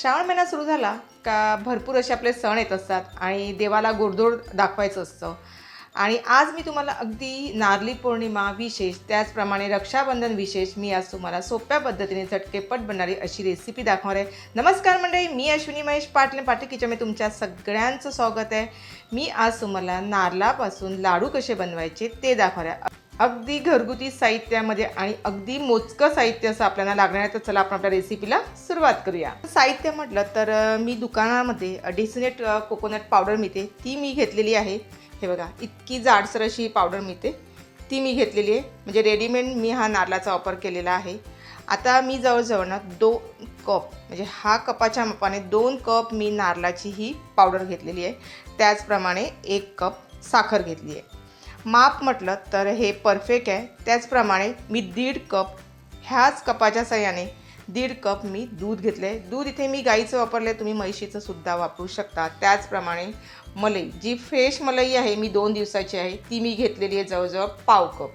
श्रावण महिना सुरू झाला का भरपूर असे आपले सण येत असतात आणि देवाला गोडधोड दाखवायचं असतं. आणि आज मी तुम्हाला अगदी नारली पौर्णिमा विशेष त्याचप्रमाणे रक्षाबंधन विशेष मी आज तुम्हाला सोप्या पद्धतीने झटकेपट बनणारी अशी रेसिपी दाखवणार आहे. नमस्कार मंडळी मी अश्विनी महेश पाटले पाटील किचनमध्ये तुमच्या सगळ्यांचं स्वागत आहे. मी आज तुम्हाला नारलापासून लाडू कसे बनवायचे ते दाखवणार आहे. अगदी घरगुती साहित्यामध्ये आणि अगदी मोजकं साहित्य असं आपल्याला लागणार आहे तर चला आपण आपल्या रेसिपीला सुरुवात करूया. साहित्य म्हटलं तर मी दुकानामध्ये डेसिनेट कोकोनट पावडर मिळते ती मी घेतलेली आहे. हे बघा इतकी जाडसर अशी पावडर मिळते ती मी घेतलेली आहे. म्हणजे रेडीमेड मी हा नारळाचा वापर केलेला आहे. आता मी जवळजवळ ना दोन कप म्हणजे हा कपाच्या मापाने दोन कप मी नारळाची ही पावडर घेतलेली आहे. त्याचप्रमाणे एक कप साखर घेतली आहे. माप म्हटलं तर हे परफेक्ट आहे. त्याचप्रमाणे मी दीड कप ह्याच कपाच्या सहाय्याने दीड कप मी दूध घेतले दूध इथे मी गाईचं वापरले तुम्ही म्हैशीचं सुद्धा वापरू शकता. त्याचप्रमाणे मलई जी फ्रेश मलई आहे मी दोन दिवसाची आहे ती मी घेतलेली आहे जवळजवळ पाव कप.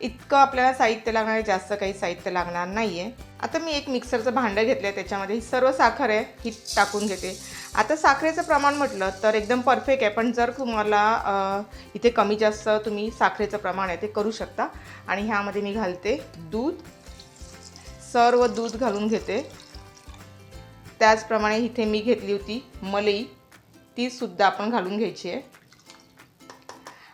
इतकं आपल्याला साहित्य लागणार आहे जास्त काही साहित्य लागणार नाही आहे आता मी एक मिक्सरचं भांडं घेतलं आहे त्याच्यामध्ये ही सर्व साखर आहे ही टाकून घेते. आता साखरेचं प्रमाण म्हटलं तर एकदम परफेक्ट आहे. पण जर तुम्हाला इथे कमी जास्त तुम्ही साखरेचं प्रमाण आहे ते करू शकता. आणि ह्यामध्ये मी घालते दूध. सर्व दूध घालून घेते. त्याचप्रमाणे इथे मी घेतली होती मलई. तीसुद्धा आपण घालून घ्यायची आहे.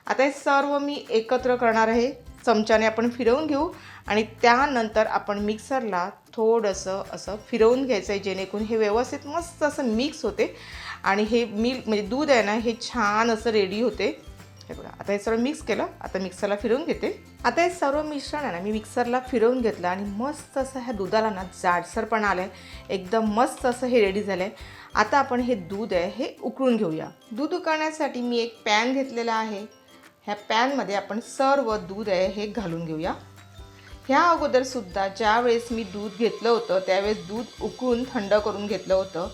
आता हे सर्व मी एकत्र करणार आहे. चमच्याने आपण फिरवून घेऊ. आणि त्यानंतर आपण मिक्सरला थोडंसं असं फिरवून घ्यायचं आहे जेणेकरून हे व्यवस्थित मस्त असं मिक्स होते. आणि हे मिल्क म्हणजे दूध आहे ना हे छान असं रेडी होते. हे बघा आता हे सर्व मिक्स केलं. आता मिक्सरला फिरवून घेते. आता हे सर्व मिश्रण आहे ना मी मिक्सरला फिरवून घेतलं आणि मस्त असं ह्या दुधाला ना जाडसरपणा आलं आहे एकदम मस्त असं हे रेडी झालं आहे आता आपण हे दूध आहे हे उकळून घेऊया. दूध उकळण्यासाठी मी एक पॅन घेतलेला आहे. ह्या पॅनमध्ये आपण सर्व दूध आहे हे घालून घेऊया. ह्या अगोदरसुद्धा ज्यावेळेस मी दूध घेतलं होतं त्यावेळेस दूध उकळून थंड करून घेतलं होतं.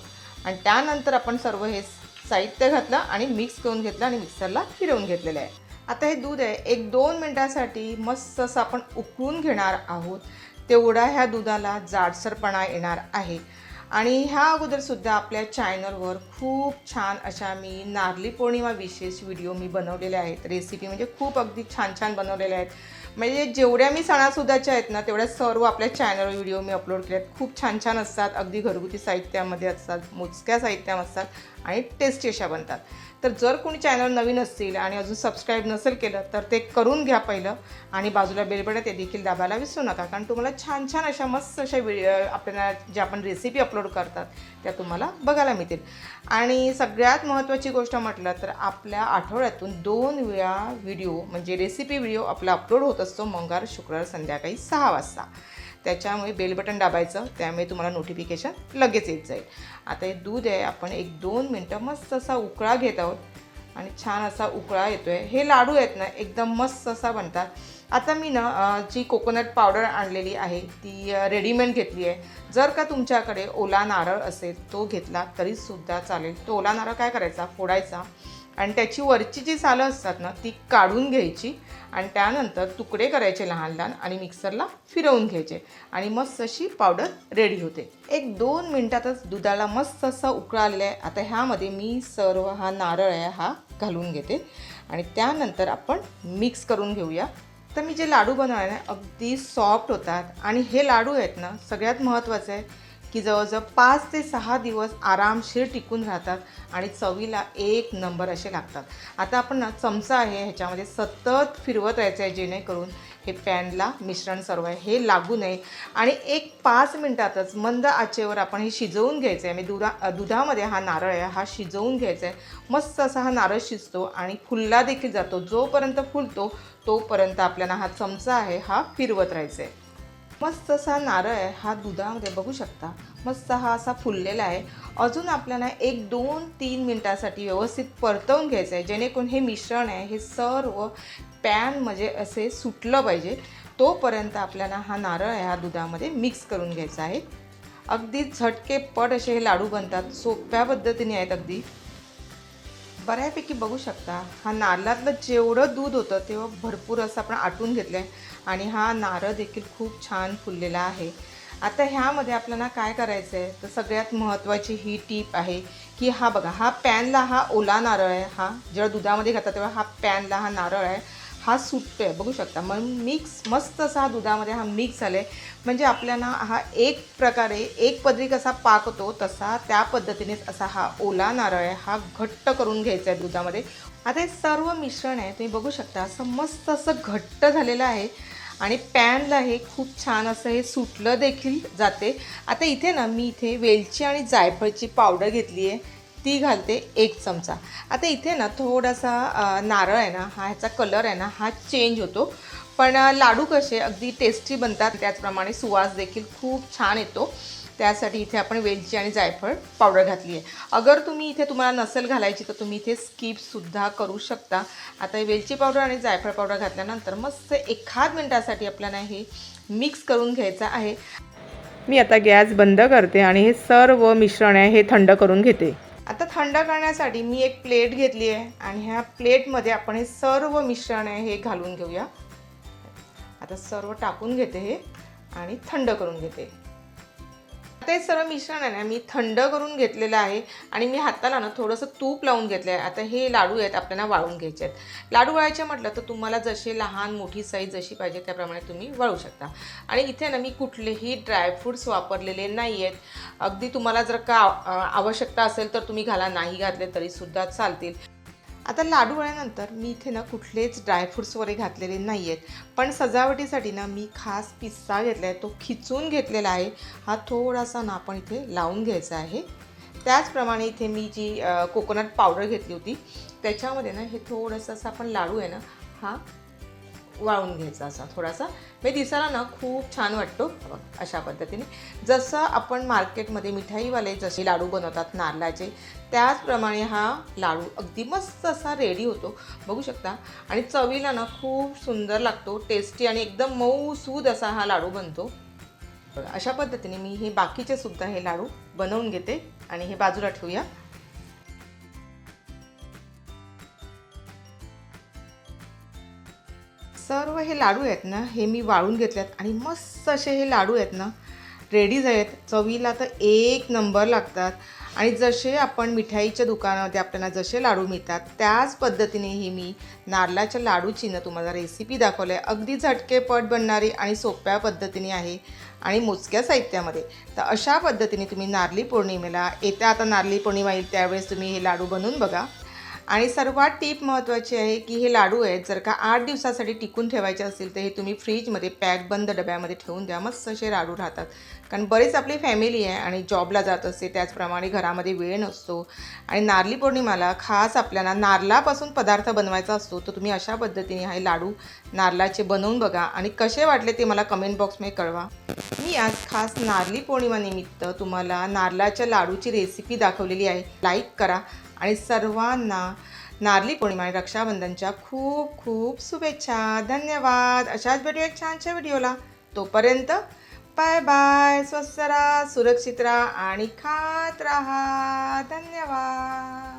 आणि त्यानंतर आपण सर्व हे साहित्य घातलं आणि मिक्स करून घेतलं आणि मिक्सरला फिरवून घेतलेलं आहे. आता हे दूध आहे एक दोन मिनटासाठी मस्त असं आपण उकळून घेणार आहोत. तेवढा ह्या दुधाला जाडसरपणा येणार आहे. आणि ह्या अगोदरसुद्धा आपल्या चॅनलवर खूप छान अशा मी नारली पौर्णिमा विशेष व्हिडिओ मी बनवलेले आहेत. रेसिपी म्हणजे खूप अगदी छान छान बनवलेल्या आहेत. म्हणजे जेवढ्या मी सणासुद्धाच्या आहेत ना तेवढ्या सर्व आपल्या चॅनल व्हिडिओ मी अपलोड केले आहेत खूप छान छान असतात. अगदी घरगुती साहित्यामध्ये असतात मोजक्या साहित्यामध्ये असतात. आणि टेस्टी अशा बनतात. तर जर कोणी चॅनल नवीन असतील आणि अजून सबस्क्राईब नसेल केलं तर ते करून घ्या पहिलं आणि बाजूला बेलबटन ते देखील दाबायला विसरू नका. कारण तुम्हाला छान छान अशा मस्त अशा व्हिडिओ आपल्याला ज्या आपण रेसिपी अपलोड करतात त्या तुम्हाला बघायला मिळतील. आणि सगळ्यात महत्त्वाची गोष्ट म्हटलं तर आपल्या आठवड्यातून दोन वेळा व्हिडिओ म्हणजे रेसिपी व्हिडिओ आपला अपलोड होत असतो मंगळवार शुक्रवार संध्याकाळी सहा वाजता. त्याच्यामुळे बेल बटन दाबायचं त्यामुळे तुम्हाला नोटिफिकेशन लगेच येत जाईल. आता हे दूध आहे आपण एक दोन मिनटं मस्त असा उकळा घेत आहोत. आणि छान असा उकळा येतो आहे हे लाडू आहेत ना एकदम मस्त असा बनतात. आता मी ना जी कोकोनट पावडर आणलेली आहे ती रेडीमेड घेतली आहे. जर का तुमच्याकडे ओला नारळ असेल तो घेतला तरीसुद्धा चालेल. तो ओला नारळ काय करायचा? फोडायचा. आणि त्याची वरची जी सालं असतात ना ती काढून घ्यायची आणि त्यानंतर तुकडे करायचे लहान लहान आणि मिक्सरला फिरवून घ्यायचे. आणि मस्त अशी पावडर रेडी होते. एक दोन मिनटातच दुधाला मस्त असा उकळा आलेला आहे. आता ह्यामध्ये मी सर्व हा नारळ आहे हा घालून घेते. आणि त्यानंतर आपण मिक्स करून घेऊया. तर मी जे लाडू बनवले ना अगदी सॉफ्ट होतात. आणि हे लाडू आहेत ना सगळ्यात महत्त्वाचं आहे. की जवळजवळ पाच ते सहा दिवस आरामशीर टिकून राहतात आणि चवीला एक नंबर असे लागतात. आता आपण ना चमचा आहे ह्याच्यामध्ये सतत फिरवत राहायचं आहे जेणेकरून हे पॅनला मिश्रण सर्व आहे हे लागू नये. आणि एक पाच मिनटातच मंद आचेवर आपण हे शिजवून घ्यायचं आहे म्हणजे दुधा दुधामध्ये हा नारळ आहे हा शिजवून घ्यायचा आहे मस्त असा हा नारळ शिजतो आणि फुलला देखील जातो. जोपर्यंत फुलतो तोपर्यंत आपल्याला हा चमचा आहे हा फिरवत राहायचा आहे मस्त असा नारळ आहे हा दुधामध्ये बघू शकता. मस्त हा असा फुललेला आहे. अजून आपल्याला एक दोन तीन मिनटासाठी व्यवस्थित परतवून घ्यायचं आहे. जेणेकरून हे मिश्रण आहे हे सर्व पॅन म्हणजे असे सुटलं पाहिजे. तोपर्यंत आपल्याला हा नारळ आहे हा दुधामध्ये मिक्स करून घ्यायचा आहे. अगदी झटके पट असे हे लाडू बनतात. सोप्या पद्धतीने आहेत अगदी. बऱ्यापैकी बघू शकता हा नारळातलं जेवढं दूध होतं तेव्हा भरपूर असं आपण आटून घेतलं आहे आणि हा नारळ देखील खूप छान फुललेला आहे. आता ह्यामध्ये आपल्याला काय करायचं आहे तर सगळ्यात महत्त्वाची ही टीप आहे की हा बघा हा पॅनला हा ओला नारळ आहे हा जेव्हा दुधामध्ये घालतात तेव्हा हा पॅनला हा नारळ आहे हा सुटतो आहे बघू शकता मग मिक्स मस्त असा हा दुधामध्ये हा मिक्स झाला आहे म्हणजे आपल्याला हा एक प्रकारे एक पदरी कसा पाकतो तसा त्या पद्धतीनेच असा हा ओला नारळ आहे हा घट्ट करून घ्यायचा आहे दुधामध्ये. आता हे सर्व मिश्रण आहे तुम्ही बघू शकता असं मस्त असं घट्ट झालेलं आहे. आणि पॅनला हे खूप छान असं हे सुटलं देखील जाते. आता इथे ना मी इथे वेलची आणि जायफळची पावडर घेतली आहे. ती घालते एक चमचा. आता इथे ना थोडासा नारळ आहे ना हा ह्याचा कलर आहे ना हा चेंज होतो. पण लाडू कसे अगदी टेस्टी बनतात त्याचप्रमाणे सुवास देखील खूप छान येतो. त्यासाठी इथे आपण वेलची आणि जायफळ पावडर घातली आहे. अगर तुम्ही इथे तुम्हाला नसेल घालायची तर तुम्ही इथे स्किपसुद्धा करू शकता. आता हे वेलची पावडर आणि जायफळ पावडर घातल्यानंतर मस्त एखाद मिनटासाठी आपल्याला हे मिक्स करून घ्यायचं आहे. मी आता गॅस बंद करते आणि हे सर्व मिश्रण आहे हे थंड करून घेते. आता थंड करण्यासाठी मी एक प्लेट घेतली आहे आणि ह्या प्लेटमध्ये आपण हे सर्व मिश्रण आहे हे घालून घेऊया. आता सर्व टाकून घेते हे आणि थंड करून घेते. आता सर्व मिश्रण आहे ना मी थंड करून घेतलेलं आहे आणि मी हाताला ना थोडंसं तूप लावून घेतलं आहे आता हे लाडू आहेत आपल्याला वाळून घ्यायचे आहेत. लाडू वळायचे म्हटलं तर तुम्हाला जसे लहान मोठी साईज जशी पाहिजे त्याप्रमाणे तुम्ही वळू शकता. आणि इथे ना मी कुठलेही ड्रायफ्रूट्स वापरलेले नाही आहेत अगदी तुम्हाला जर का आवश्यकता असेल तर तुम्ही घाला नाही घातले तरीसुद्धा चालतील. आता लाडू आल्यानंतर मी इथे ना कुठलेच ड्रायफ्रूट्स वगैरे घातलेले नाही आहेत पण सजावटीसाठी ना मी खास पिस्ता घेतला आहे तो खिचून घेतलेला आहे. हा थोडासा ना आपण इथे लावून घ्यायचा आहे. त्याचप्रमाणे इथे मी जी कोकोनट पावडर घेतली होती त्याच्यामध्ये ना हे थोडंसं असं आपण लाडू आहे ना हा वाळून घ्यायचा असा थोडासा. म्हणजे दिसायला ना खूप छान वाटतो. बघ, अशा पद्धतीने. जसं आपण मार्केटमध्ये मिठाईवाले जसे लाडू बनवतात नारळाचे त्याचप्रमाणे हा लाडू अगदी मस्त असा रेडी होतो. बघू शकता. आणि चवीला ना खूप सुंदर लागतो टेस्टी आणि एकदम मऊ सूद असा हा लाडू बनतो. बघा, अशा पद्धतीने मी हे बाकीचे सुद्धा हे लाडू बनवून घेते. आणि हे बाजूला ठेवूया. सर्व हे लाडू आहेत ना हे मी वाळून घेतल्यात आणि मस्त असे हे लाडू आहेत ना रेडीज आहेत. चवीला तर एक नंबर लागतात. आणि जसे आपण मिठाईच्या दुकानामध्ये आपल्याला जसे लाडू मिळतात त्याच पद्धतीने ही मी नारळाच्या लाडूची ना तुम्हाला रेसिपी दाखवली आहे. अगदी झटकेपट बनणारी आणि सोप्या पद्धतीने आहे आणि मोजक्या साहित्यामध्ये. तर अशा पद्धतीने तुम्ही नारळी पौर्णिमेला येत्या आता नारली पौर्णिमा येईल त्यावेळेस तुम्ही हे लाडू बनवून बघा. आणि सर्वात टीप महत्त्वाची आहे की हे लाडू आहेत जर का आठ दिवसासाठी टिकून ठेवायचे असतील तर हे तुम्ही फ्रीजमध्ये पॅक बंद डब्यामध्ये ठेवून द्या. मस्त असे लाडू राहतात. कारण बरेच आपली फॅमिली आहे आणि जॉबला जात असते त्याचप्रमाणे घरामध्ये वेळ नसतो. आणि नारळी पौर्णिमाला खास आपल्याला नारलापासून पदार्थ बनवायचा असतो तर तुम्ही अशा पद्धतीने हे लाडू नारलाचे बनवून बघा. आणि कसे वाटले ते मला कमेंट बॉक्समध्ये कळवा. मी आज खास नारली पौर्णिमानिमित्त तुम्हाला नारळाच्या लाडूची रेसिपी दाखवलेली आहे. लाईक करा. आणि सर्वांना नारली पौर्णिमा आणि रक्षाबंधनच्या खूप खूप शुभेच्छा. धन्यवाद. अशाच भेटू एक छानशा व्हिडिओला. तोपर्यंत बाय बाय. स्वस्त राहा सुरक्षित राहा आणि खात राहा. धन्यवाद.